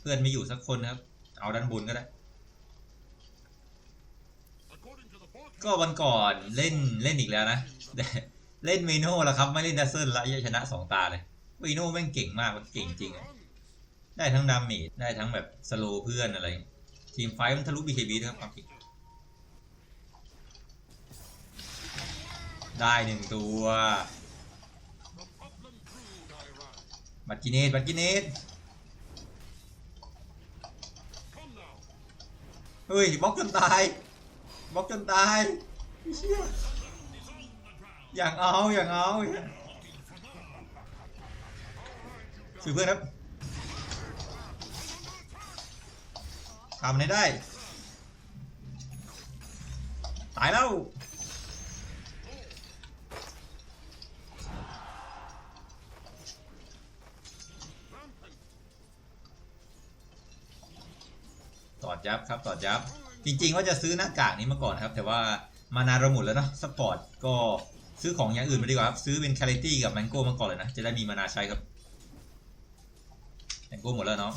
เพื่อนไม่อยู่สักคนนะครับ เอาด้านบนก็ได้ ก็วันก่อนเล่นเล่นอีกแล้วนะแต่เล่นเมโน่แล้วครับ ไม่เล่นดัซเซิลละชนะสองตาเลยเมโน่แม่งเก่งมากมันเก่งจริงอะได้ทั้งดาเมจได้ทั้งแบบสโลว์เพื่อนอะไร ทีมไฟท์มันทะลุ BKB ด้วยครับความจริงได้หนึ่งตัวบัตกินเนตบัตกินเนต เฮ้ยบล็อกจนตายบล็อกจนตายเชี่ยอย่างเอาอย่างเอาสื่อเพื่อนครับทำให้ได้ ตายแล้ว ดยับครับ ตอดยับ จริง ๆ ว่าจะซื้อหน้ากากนี้มาก่อนครับ แต่ว่ามานาเราหมดแล้วเนาะสปอร์ตก็ซื้อของอย่างอื่นมาดีกว่าครับ ซื้อเป็นคาลิตี้กับแมงโก้มาก่อนเลยนะ จะได้มีมานาใช้ครับแมงโก้หมดแล้วเนาะ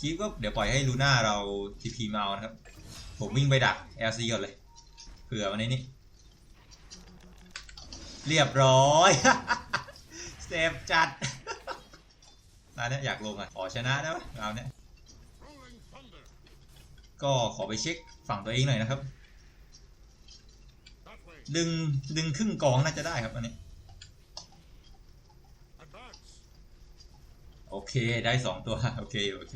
คีฟก็เดี๋ยวปล่อยให้ลูน่าเราทีพีมาเอานะครับ ผมวิ่งไปดัก LC ก่อนเลยเผื่อวันนี้นี่เรียบร้อยเซฟจัดตาเนี้ยอยากลงอะขอชนะได้ปะเราเนี้ยก็ขอไปเช็คฝั่งตัวเองหน่อยนะครับ ดึงดึงครึ่งกองน่าจะได้ครับอันนี้ โอเคได้สองตัว โอเค โอเค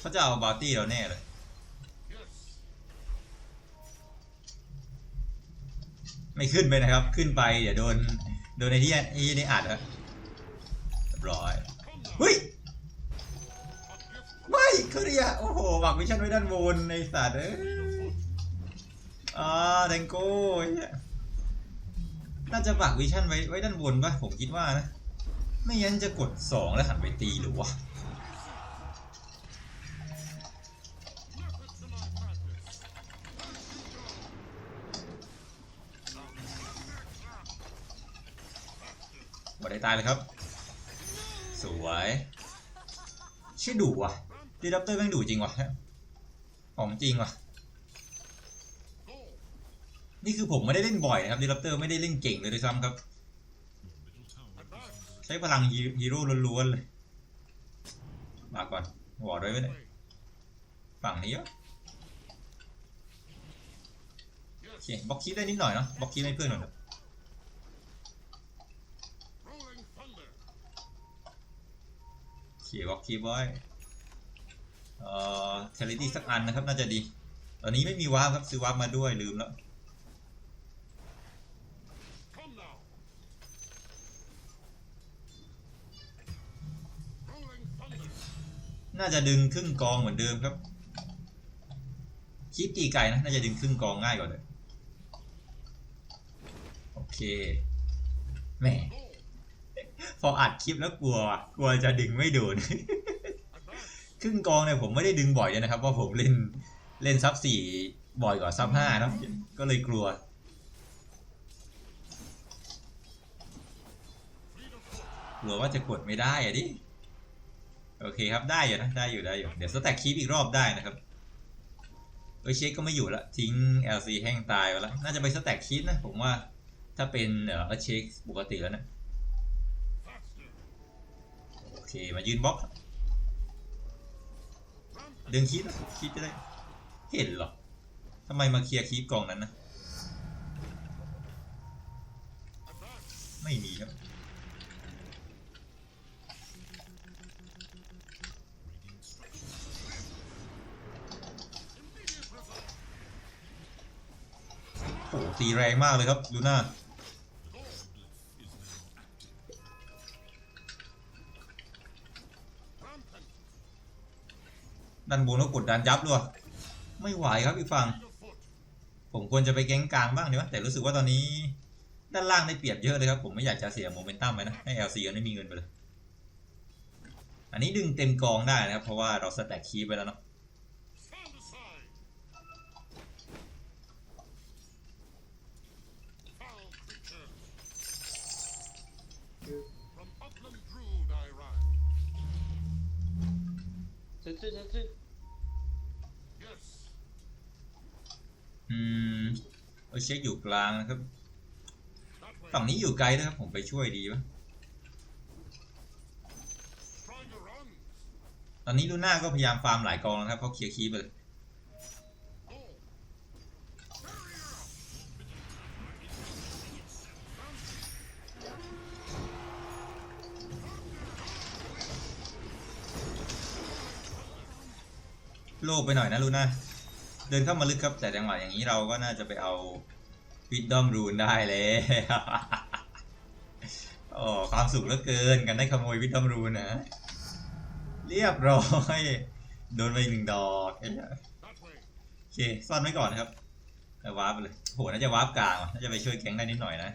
เขาจะเอาบาร์ตี้เราแน่เลย ไม่ขึ้นไปนะครับ ขึ้นไปเดี๋ยวโดนโดนในที่ไอ้นี่อัดครับเรียบร้อยเฮ้ยไม่เขาเรียโอ้โหบักวิชั่นไว้ด้านบนในสัตว์เอ้ยอ่าแดงโก้เหี้ยน่าจะบักวิชั่นไว้ไว้ด้านบนปะผมคิดว่านะ ไม่งั้นจะกดสองแล้วหันไปตีหรือวะายเลยครับ สวยชื่อดุว่ะดีดับเตอร์แม่งดุจริงว่ะของจริงว่ะ นี่คือผมไม่ได้เล่นบ่อยนะครับดีดับเตอร์ไม่ได้เล่นเก่งเลยด้วยซ้ำครับ ใช้พลังฮีโร่ล้วนๆเลยมาก่อนวอร์ดไว้ไม่ได้ฝั่งนี้วะโอเคบล็อกคีได้นิดหน่อยเนาะบล็อกคีให้เพื่อนหน่อยครับ เขียบอกคีบไว้เอ่อเทเลตี้สักอันนะครับ น่าจะดี ตอนนี้ไม่มีวาร์ปครับซื้อวาร์ปมาด้วยลืมแล้วน่าจะดึงครึ่งกองเหมือนเดิมครับคิดตีไก่นะ น่าจะดึงครึ่งกองง่ายกว่าเลยโอเคแหม พออัดคลิปแล้วกลัว กลัวจะดึงไม่โดนครึ่งกองเนี่ยผมไม่ได้ดึงบ่อยเลยนะครับเพราะผมเล่นเล่นซับสี่บ่อยกว่าซับห้าเนอะก็เลยกลัว กลัวว่าจะกดไม่ได้อะดิโอเคครับได้อยู่นะได้อยู่ได้อยู่เดี๋ยวสแต็กคีปอีกรอบได้นะครับเออเช็คก็ไม่อยู่ละทิ้ง LC แห้งตายไปแล้วน่าจะไปสแต็กคีปนะผมว่าถ้าเป็นเออเช็คปกติแล้วนะ เค มายืนบล็อกดึงคีปนะคีปจะได้ เห็นหรอทำไมมาเคลียร์คีปกล่องนั้นนะ ไม่มีครับโอ้โหตีแรงมากเลยครับลูน่า ดันบนก็กดดันยับด้วยไม่ไหวครับอีกฝั่งผมควรจะไปแก๊งกลางบ้างดีวะแต่รู้สึกว่าตอนนี้ ด้านล่างได้เปรียบเยอะเลยครับ ผมไม่อยากจะเสียโมเมนตัมไปนะให้ LC กันไม่มีเงินไปเลย อันนี้ดึงเต็มกองได้นะครับ เพราะว่าเราสแต็กคีไปแล้วเนาะ เซ็นชื่อเซ็นชื่อ Yes. อืมเอเช็คอยู่กลางนะครับ ฝั่งนี้อยู่ไกลนะครับ ผมไปช่วยดีปะ Trying to run. ตอนนี้ลูน่าก็พยายามฟาร์มหลายกองแล้วนะครับเขาเคลียร์คีบไปเลย โลภไปหน่อยนะลูน่าเดินเข้ามาลึกครับ แต่จังหวะอย่างนี้เราก็น่าจะไปเอาวิดดอมรูนได้เลย โอ้ความสุขเหลือเกินกันได้ขโมยวิดดอมรูนนะ เรียบร้อย โดนไปหนึ่งดอกโอเคซ่อนไว้ก่อนนะครับวาร์ปเลยโหน่าจะวาร์ปกลางน่าจะไปช่วยแก๊งได้นิดหน่อยนะ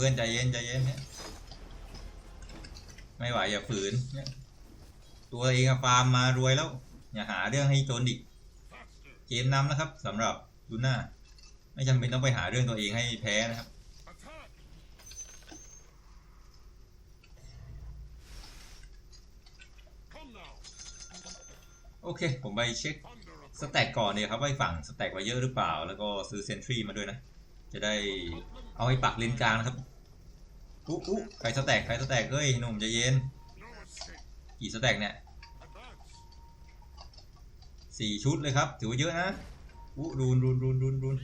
พื่อนใจเย็นใจเย็นเนี่ยไม่ไหวอย่าฝืนเนี่ยตัวเองฟาร์มมารวยแล้ว อย่าหาเรื่องให้จนอีกเกมนำนะครับสำหรับลูน่าไม่จำเป็นต้องไปหาเรื่องตัวเองให้แพ้นะครับโอเค ผมไปเช็คสแต็กก่อนเนี่ยครับว่าไอ้ฝั่งสแต็กไว้เยอะหรือเปล่า แล้วก็ซื้อเซนทรีมาด้วยนะ จะได้เอาให้ปักเลนกลางนะครับอุ๊อุ๊ใครสแต็กใครสแต็กเฮ้ยหนุ่มใจเย็นกี่สแต็กเนี่ยสี่ชุดเลยครับถือว่าเยอะนะอุ๊รูนรูนรูนรูนรูน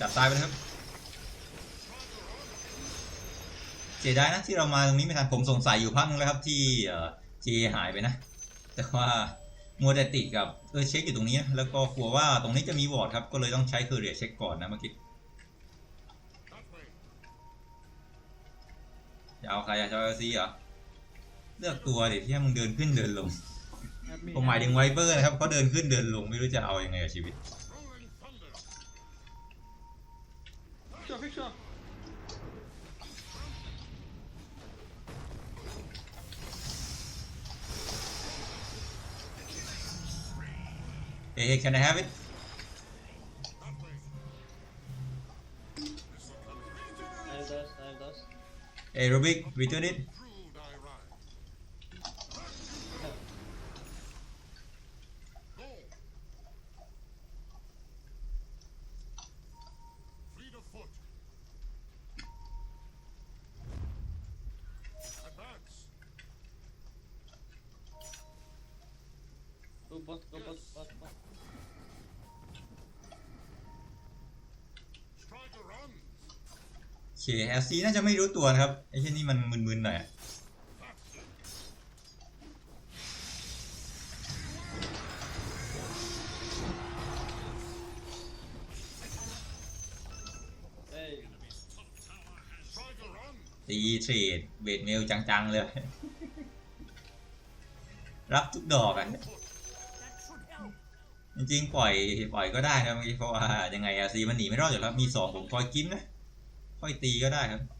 จับตายไปเลยครับ เสียดายนะที่เรามาตรงนี้ไม่ทันผมสงสัยอยู่พักนึงแล้วครับที่เอ่อเจหายไปนะ แต่ว่ามัวแต่ติดกับเออเช็คอยู่ตรงนี้นะแล้วก็กลัวว่าตรงนี้จะมีวอร์ดครับ ก็เลยต้องใช้เคอร์เรียเช็คก่อนนะเมื่อกี้ That way. จะเอาใครอะจะเอาซีเหรอเลือกตัวดิที่ให้มึงเดินขึ้นเดินลงผมหมายถึงไวเปอร์นะครับเขาเดินขึ้นเดินลงไม่รู้จะเอายังไงกับชีวิต ชัวร์ฟิกชัวร์เฮ้ย can I have it That way. นายดัสนายดัสเอ้ยโรบิก return it Brood I ride. Go. Fleet of foot. Advance. กูบอสกูบอสบอสบอส Try to run. โอเค LC น่าจะไม่รู้ตัวนะครับ ไอ้เช่นนี่มันมึนๆหน่อยตีเทรดเบดเมลจังๆเลย รับทุกดอกอะจริงๆปล่อยปล่อยก็ได้นะเมื่อกี้เพราะว่ายังไง LC มันหนีไม่รอดอยู่แล้วมีสองผมคอยกินนะ ค่อยตีก็ได้ครับ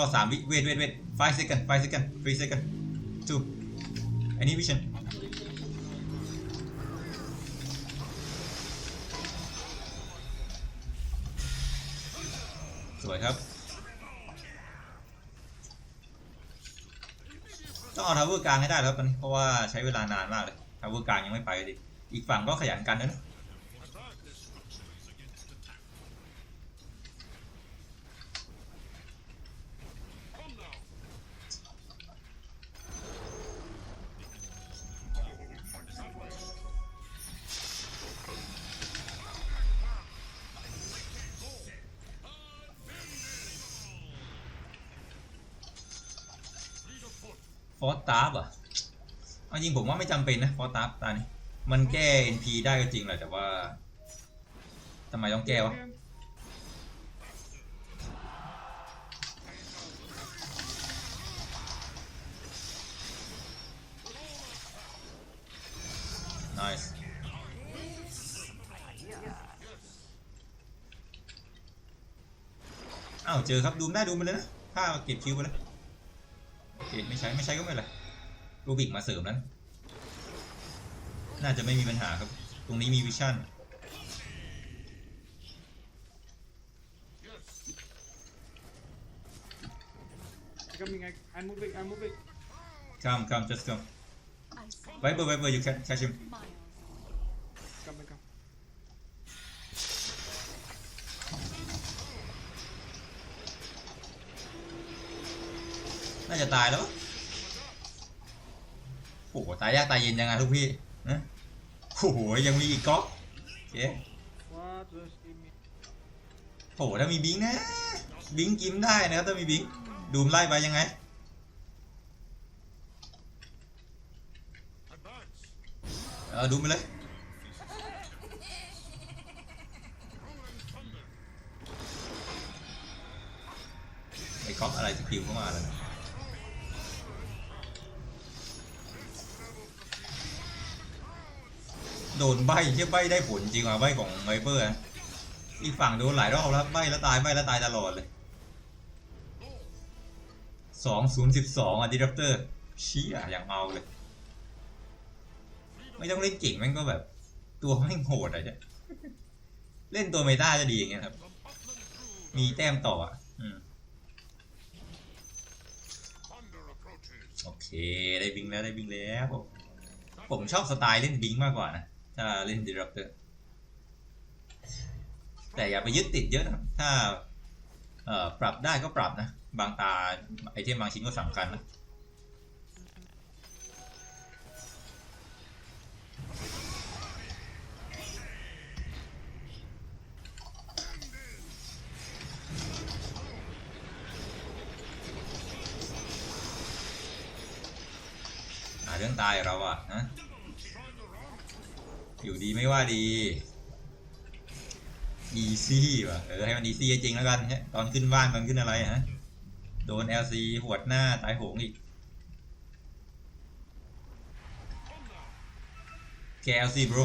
ก็สามวิเวทเวทเวท five second five second three second two อันนี้วิชั่นสวยครับ ต้องเอาทาวเวอร์กลางให้ได้แล้วตอนนี้เพราะว่าใช้เวลานานมากเลยทาวเวอร์กลางยังไม่ไปดิอีกฝั่งก็ขยันกันนะ ริงผมว่าไม่จำเป็นนะฟอตาร์ตานี้มันแก้ NP ได้ก็จริงแหละแต่ว่าทำไมต้องแก้วะ nice อ้าว เจอครับดูมได้ดูมไปเลยนะถ้าเก็บคิวไปเลยโอเคไม่ใช้ ไม่ใช้ก็ไม่เป็นไรรูบิกมาเสริมนั้น น่าจะไม่มีปัญหาครับ ตรงนี้มีวิชั่น Coming, I, I'm moving, I'm moving. come come just come I say Viper Viper you can catch him miles. Coming, come. น่าจะตายแล้วโอ้โหตายยากตายเย็นยังไงลูกพี่ นะโอ้โหยังมีอีกก๊อกโอเคโอ้โหถ้ามีบิงนะ บิงกิมได้นะครับถ้ามีบิงดูมไล่ไปยังไงเออดูมไปเลยไอ้ก๊อกอะไรสกิลเข้ามาแล้วนะ โดนใบเชี่ยใบได้ผลจริงว่ะใบของไวเปอร์นะอีกฝั่งโดนหลายรอบแล้วใบแล้วตายใบแล้วตายตลอดเลยสองศูนย์สิบสองอะดิรับเตอร์เชี่ยอย่างเมาเลย ไม่ต้องเล่นเก่งแม่งก็แบบ ตัวแม่งโหดอะจ๊ะเล่นตัวเมตาจะดีอย่างเงี้ยครับ มีแต้มต่ออะโอเค ได้บิงแล้วได้บิงแล้ว ผมชอบสไตล์เล่นบิงมากกว่านะ ถ้าเล่นดิรับเตอร์แต่อย่าไปยึดติดเยอะนะถ้าเออปรับได้ก็ปรับนะ บางตาไอเทมบางชิ้นก็สำคัญนะเรื่องตายเราอะนะ อยู่ดีไม่ว่าดีอีซี่ว่ะเออให้มันอีซี่จริงแล้วกันฮะตอนขึ้นบ้านมันขึ้นอะไรฮะ โดน LC หวดหน้าตายโหงอีก KLC bro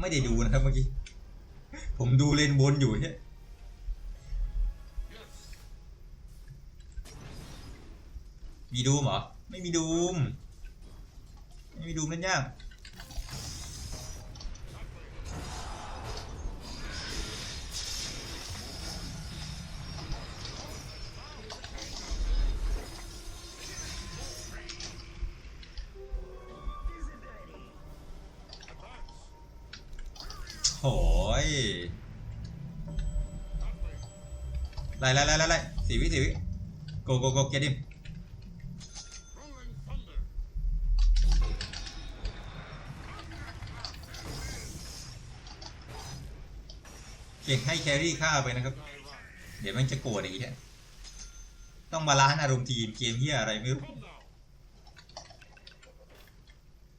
ไม่ได้ดูนะครับเมื่อกี้ ผมดูเลนบนอยู่เนี่ย มีดูมเหรอ ไม่มีดูม ไม่มีดูมเล่นยากโหยไล่ไล่ไล่ไล่ไล่สี่วิสี่วิ go go go get him ให้แครี่ฆ่าไปนะครับ เดี๋ยวมันจะโกรธอีกเนี่ยต้องมาล้านอารมณ์ทีมเกมเฮียอะไรไม่รู้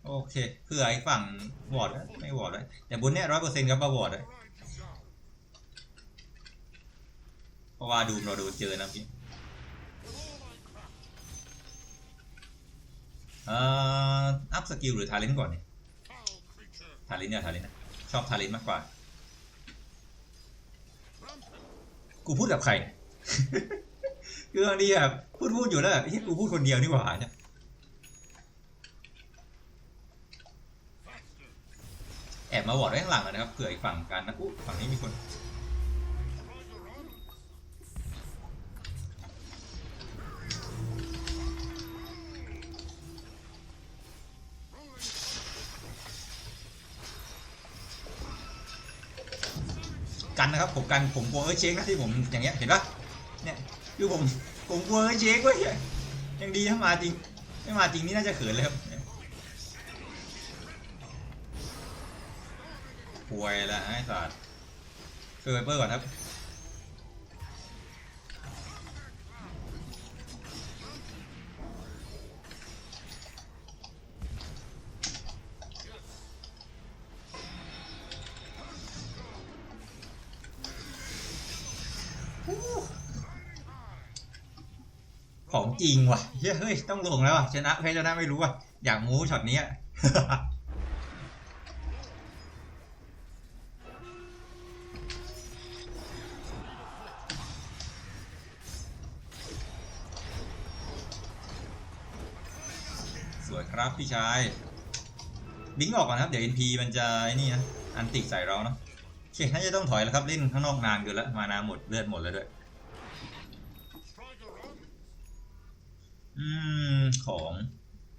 โอเคเพื่อไอ้ฝั่งวอร์ดไม่วอร์ดเลยแต่บนเนี้ยร้อยเปอร์เซ็นต์ครับมาวอร์ดเลยเพราะว่าดูเราโดนเจอนะพี่อัพสกิลหรือทาเลนก่อนเนี่ยทาเลนเนี่ยทาเลนนะชอบทาเลนมากกว่า กูพูดกับใคร คือบางทีแบบพูดพูดอยู่แล้วแบบเฮ้ยกูพูดคนเดียวนี่หว่าเนี่ยแอบมาบอดไว้ข้างหลังนะครับเผื่ออีกฝั่งกันนะอู้ฝั่งนี้มีคน กันนะครับผมกันผมกลัวเออเช็คนะที่ผมอย่างเงี้ยเห็นปะเนี่ยคือผมผมกลัวเออเช็คเว้ยยังดีถ้ามาจริงไม่มาจริงนี่น่าจะเขินเลยครับป่วยละไอ้สัตว์เฟอร์เบอร์ก่อนครับ จริงว่ะเฮ้ยต้องลงแล้วอะชนะแพ้ชนะไม่รู้อะอยากมูช็อตนี้อะสวยครับพี่ชายบิงออกก่อนนะครับเดี๋ยว NP มันจะไอ้นี่นะอันติใส่เราเนาะโอเคน่าจะต้องถอยแล้วครับเล่นข้างนอกนานเกินแล้วมานาหมดเลือดหมดแล้วด้วย อืม ของ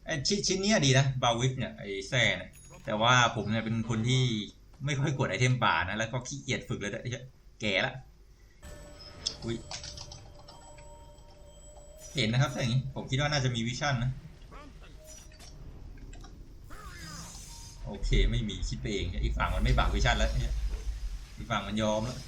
ไอชิ้นชิ้นเนี้ยดีนะบาวิฟเนี่ยไอแซ่เนี่ยแต่ว่าผมเนี่ยเป็นคนที่ไม่ค่อยกดไอเทมป่านะ แล้วก็ขี้เกียจฝึกเลยด้วยแก่ละอุ้ยเห็นนะครับอย่างนี้ผมคิดว่าน่าจะมีวิชั่นนะ โอเคไม่มีคิดไปเองอีกฝั่งมันไม่ปากวิชั่นแล้วอีกฝั่งมันยอมแล้ว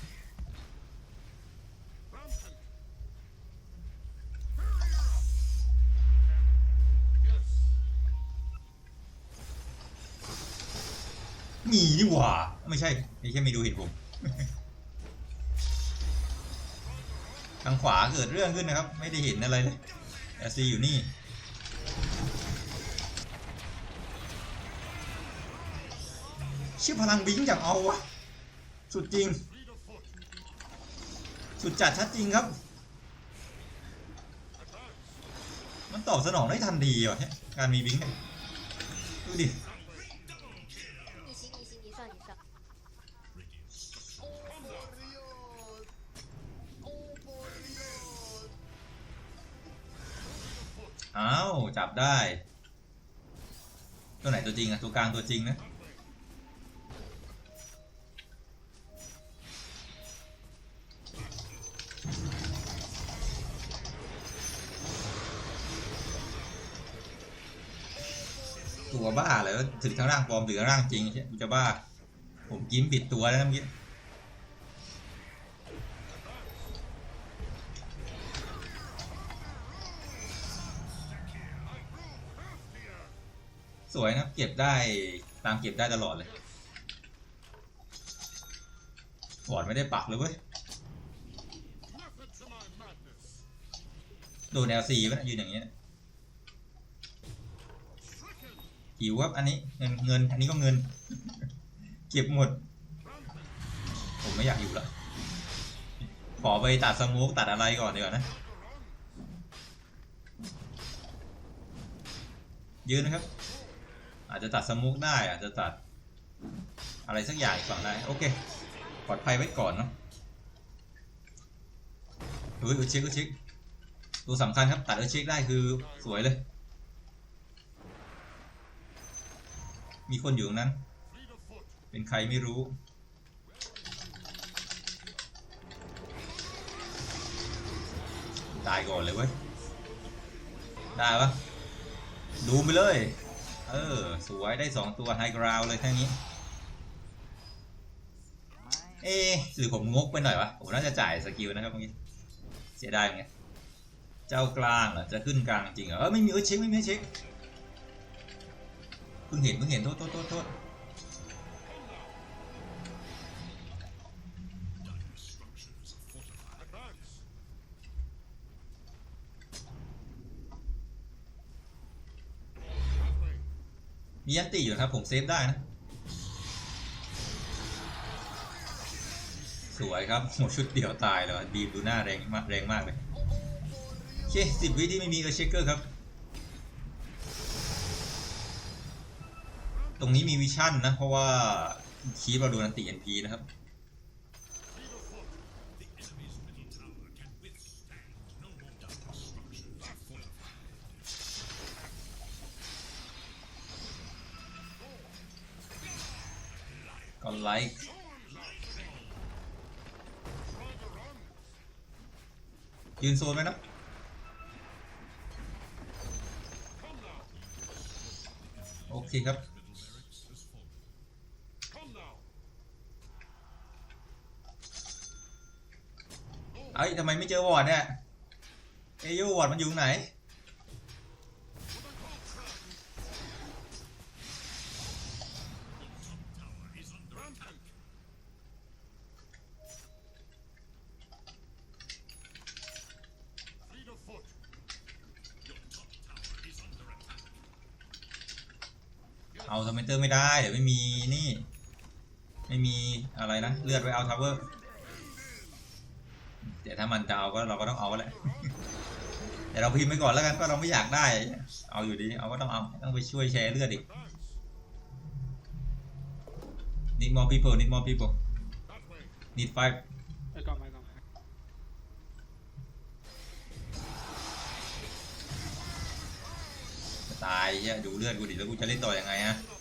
มีนี่หว่า ไม่ใช่ไม่ใช่ไม่ดูเห็นผม ทางขวาเกิดเรื่องขึ้นนะครับ ไม่ได้เห็นอะไรเลยแอซีอยู่นี่ ชื่อพลังบิงอย่างเอาวะ สุดจริง สุดจัดชัดจริงครับ มันตอบสนองได้ทันทีว่ะเนี่ยการมีบิงดูดิ อ้าว จับได้ ตัวไหนตัวจริงอะตัวกลางตัวจริงนะตัวบ้าเลยถึงทางร่างปลอมถึงทางร่างจริงใช่จะบ้า ผมกินผิดตัวแล้วเมื่อกี้ เก็บได้ตามเก็บได้ตลอดเลยบอดไม่ได้ปักเลยเว้ยโดนแนวซีวะนยืนอย่างเงี้ยหิวครับอันนี้เงินเงินอันนี้ก็เงิน เก็บหมด ผมไม่อยากอยู่ละขอไปตัดสโมูกตัดอะไรก่อนดีกว่านะยืนนะครับ อาจจะตัดสมูกได้ อาจจะตัดอะไรสักอย่างอีกฝั่งได้ โอเคปลอดภัยไว้ก่อนเนาะเฮ้ยเออเช็คเออเช็คตัวสำคัญครับตัดเออเช็คได้คือสวยเลย มีคนอยู่ตรงนั้น เป็นใครไม่รู้ตายก่อนเลยเว้ย ได้ปะดูไปเลย เออ สวยได้สองตัวไฮกราวเลยทั้งนี้ เอ๊หรือผมงกไปหน่อยวะ ผมน่าจะจ่ายสกิลนะครับเมื่อกี้ เสียดายไง เจ้ากลางเหรอ จะขึ้นกลางจริงเหรอ เออไม่มีเออเช็คไม่มีเช็ค เพิ่งเห็นเพิ่งเห็นโทษโทษโทษ มียันตีอยู่ครับผมเซฟได้นะ สวยครับโหชุดเดียวตายเลยบีมดูหน้าแรงมากแรงมากเลยโอเคสิบวิที่ไม่มีเออเชคเกอร์ครับ ตรงนี้มีวิชั่นนะ เพราะว่าคีบเราโดนอันตีเอ็นพีนะครับ ก็ไลค์ยืนโซนไหมนะโอเคครับเอ้ยทำไมไม่เจอวอร์ดเนี่ยเอยูวอร์ดมันอยู่ไหน อาทอมเมนเตอร์ไม่ได้เดี๋ยวไม่มีนี่ ไม่มีอะไรนะเลือดไว้เอาทาวเวอร์แต่ถ้ามันจะเอาก็เราก็ต้องเอาแหละแต่เราพิมพ์ไปก่อนแล้วกันก็เราไม่อยากได้ เอาอยู่ดีเอาก็ต้องเอาต้องไปช่วยแชร์เลือดอีก need more people need more people That way. need five I got my got my จะตายเหี้ยดูเลือดกูดิแล้วกูจะเล่นต่อยังไงฮะ Opportunity.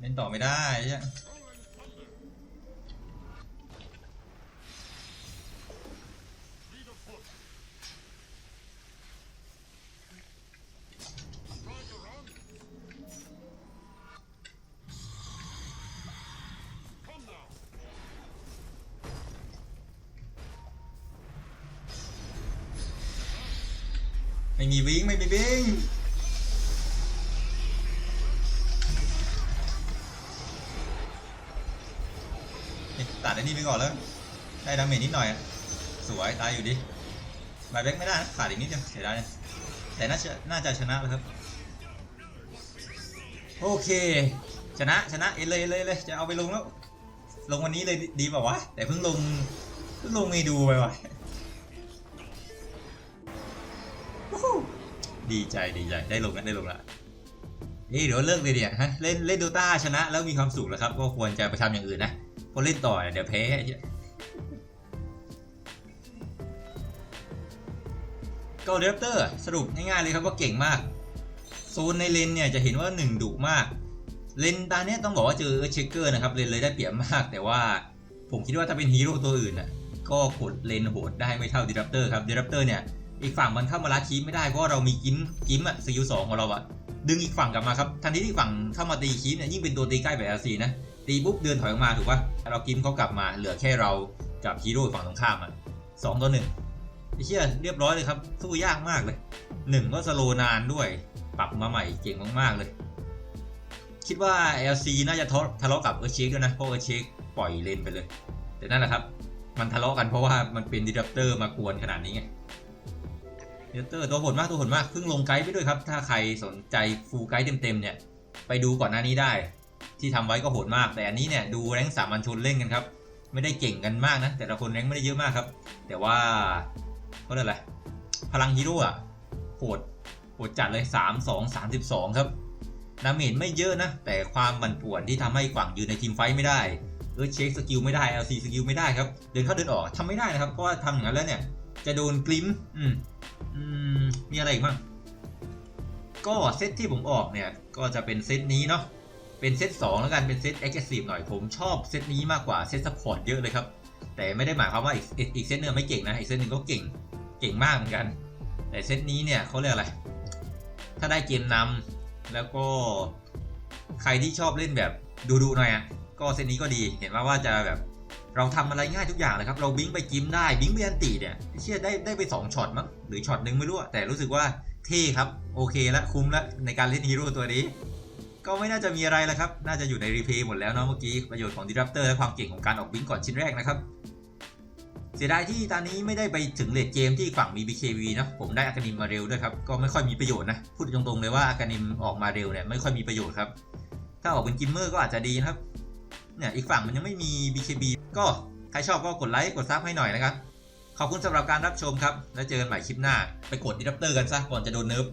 เล่นต่อไม่ได้ใช่ไม่มีวิ่งไม่มีวิ่ง นี่ตัดไอ้นี่ไปก่อนแล้ว ได้ดาเมจนิดหน่อย สวยตายอยู่ดิบายแบ็กไม่ได้นะขาดอีกนิดเดียวเสียดายนะแต่น่าจะน่าจะชนะแล้วครับ โอเค ชนะชนะเอเลยเลยเลยจะเอาไปลงแล้ว ลงวันนี้เลยดีป่าวะ แต่เพิ่งลงเพิ่งลงเมดูไปว่ะดีใจดีใจได้ลงกันได้ลงละนี่เดี๋ยวเลิกเลยเนี่ยฮะเล่นเล่นโดตาชนะแล้วมีความสุขแล้วครับ ก็ควรจะไปทำอย่างอื่นนะ เพราะเล่นต่อเดี๋ยวแพ้ไอ้เหี้ยก็เดฟเตอร์สรุปง่ายๆเลยครับว่าเก่งมากโซนในเลนเนี่ยจะเห็นว่าหนึ่งดุมาก เลนตาเนี้ยต้องบอกว่าเจอเชคเกอร์นะครับเลนเลยได้เปรียบมาก แต่ว่าผมคิดว่าถ้าเป็นฮีโร่ตัวอื่นน่ะก็กดเลนโหดได้ไม่เท่าดิรับเตอร์ครับดิรับเตอร์เนี่ยอีกฝั่งมันเข้ามาลัดคีไม่ได้เพราะเรามีกิมกิมอะสกิลสองของเราอะดึงอีกฝั่งกลับมาครับทันทีที่ฝั่งเข้ามาตีคีปเนี่ยยิ่งเป็นตัวตีใกล้แบบเอซีนะ ตีปุ๊บเดินถอยออกมาถูกปะเรากิมเขากลับมาเหลือแค่เรากับฮีโร่ฝั่งตรงข้ามอะสองต่อหนึ่งไอ้เชี่ยเรียบร้อยเลยครับสู้ยากมากเลยหนึ่งก็สโลว์นานด้วย ปรับมาใหม่เก่งมากๆเลย คิดว่า LC น่าจะทะทะเลาะกับเออเชคด้วยนะเพราะเออเชคปล่อยเลนไปเลย แต่นั่นแหละครับ มันทะเลาะกันเพราะว่ามันเป็นดิรับเตอร์มากวนขนาดนี้ไงเดลเตอร์ตัวโหดมากตัวโหดมากเพิ่งลงไกด์ไปด้วยครับ ถ้าใครสนใจฟูลไกด์เต็มๆเนี่ย ไปดูก่อนหน้านี้ได้ ที่ทำไว้ก็โหดมาก แต่อันนี้เนี่ยดูแรงสามัญชนเล่นกันครับ ไม่ได้เก่งกันมากนะ แต่ละคนแรงไม่ได้เยอะมากครับ แต่ว่าเขาเรียกอะไรพลังฮีโร่อะโหดโหดจัดเลย 3 2 32 ครับดาเมจไม่เยอะนะ แต่ความบันป่วนที่ทำให้ฝั่งยืนในทีมไฟไม่ได้เออเช็คสกิลไม่ได้ LC สกิลไม่ได้ครับ เดินเข้าเดินออกทำไม่ได้นะครับ เพราะว่าทำอย่างนั้นแล้วเนี่ยจะโดนกลิมอืมอืมมีอะไรอีกบ้างก็เซตที่ผมออกเนี่ยก็จะเป็นเซตนี้เนาะ เป็นเซต2แล้วกันเป็นเซต Aggressive หน่อยผมชอบเซตนี้มากกว่าเซต Support เยอะเลยครับ แต่ไม่ได้หมายความว่าอีกอีกเซตหนึงไม่เก่งนะ อีกเซตหนึ่งก็เก่งเก่งมากเหมือนกัน แต่เซตนี้เนี่ยเขาเรียกอะไร ถ้าได้เกมนำแล้วก็ใครที่ชอบเล่นแบบดูๆหน่อยอะก็เซตนี้ก็ดีเห็นว่าว่าจะแบบเราทำอะไรง่ายทุกอย่างเลยครับ เราบิงไปกิมได้บิงไปอันตีเนี่ยเชื่อได้ได้ไป2ช็อตมั้งหรือช็อตหนึ่งไม่รู้แต่รู้สึกว่าเท่ครับโอเคละคุ้มละในการเล่นฮีโร่ตัวนี้ ก็ไม่น่าจะมีอะไรแล้วครับ น่าจะอยู่ในรีเพย์หมดแล้วเนาะเมื่อกี้ ประโยชน์ของดิรับเตอร์และความเก่งของการออกบิงก่อนชิ้นแรกนะครับ เสียดายที่ตอนนี้ไม่ได้ไปถึงเลดเกมที่ฝั่งมี BKB นะผมได้อากานิมมาเร็วด้วยครับ ก็ไม่ค่อยมีประโยชน์นะ พูดตรงๆเลยว่าอากานิมออกมาเร็วเนี่ยไม่ค่อยมีประโยชน์ครับ ถ้าออกเป็นกิมเมอร์ก็อาจจะดีนะครับ เนี่ยอีกฝั่งมันยังไม่มี BKB ก็ใครชอบก็กดไลค์กดซับให้หน่อยนะครับ ขอบคุณสำหรับการรับชมครับ แล้วเจอกันใหม่คลิปหน้า ไปกดดิดัปเตอร์กันซะก่อนจะโดนเนิร์ฟ